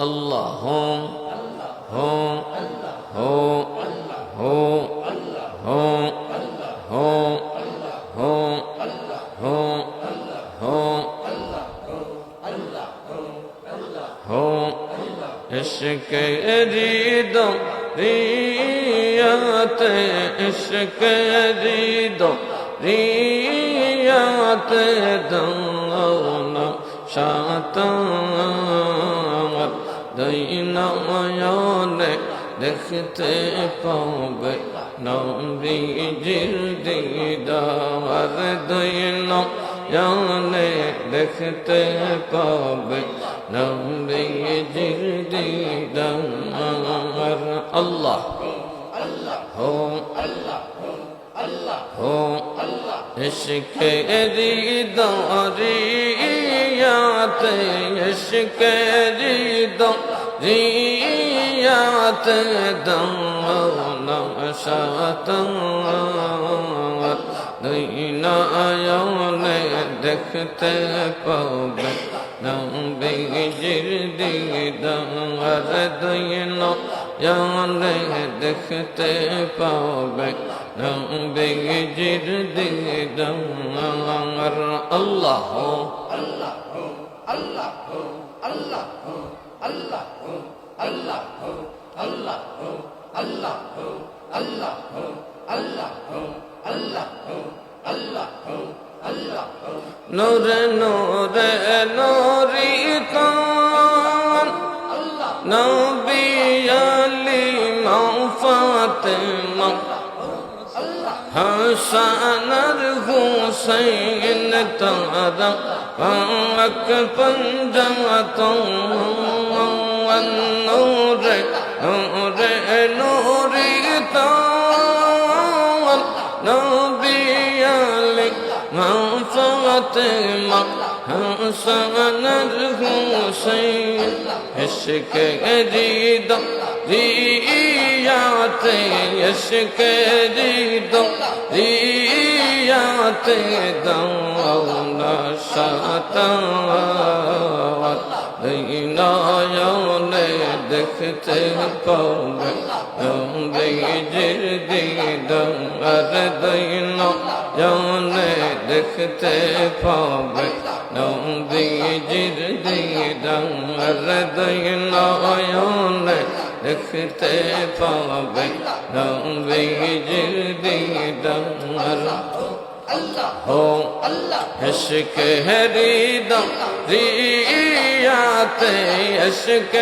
الله هو الله هو الله هو الله هو الله هو الله هو الله هو هو هو عشق ريدو ريات عشق ريدو ريات دون شاطان দৈন ময়নে দেখতে পাবে নবীজির দিদার। দৈন জানে দেখতে পাবে নবীজির দিদার। আল্লাহ হো হো ইশকে দিদারে ریات عشق ریدو ریات دم نشات دینا یون দেখতে পাবে নামবে জিরদিদার দইন জানে দেখতে পাবে নামবে জিরদিদার আল্লাহ আল্লাহ নূরিতান নবী আলী মাও ফাতেমা হাসান আর হুসাইন তারা পাক পঞ্জাতো নূরে নূরে নূরিতান নবী আলী মাও ফাতেমা হাসান আর হুসাইন وك فنجمة والنور نور نور طال نبي لك من فاطمة حسن الحسين عشق جديد ديات عشق جديد তে দাও সাতাওয়াত নয়নে দেখতে পাবে রঙ্গিজির দিদার দিন জনে দেখতে পাবে রঙ্গিজির দিদার দিন নয়নে দেখতে পাবে রঙ্গিজির দিদার ہو عشق ہے ریدم ریات عشق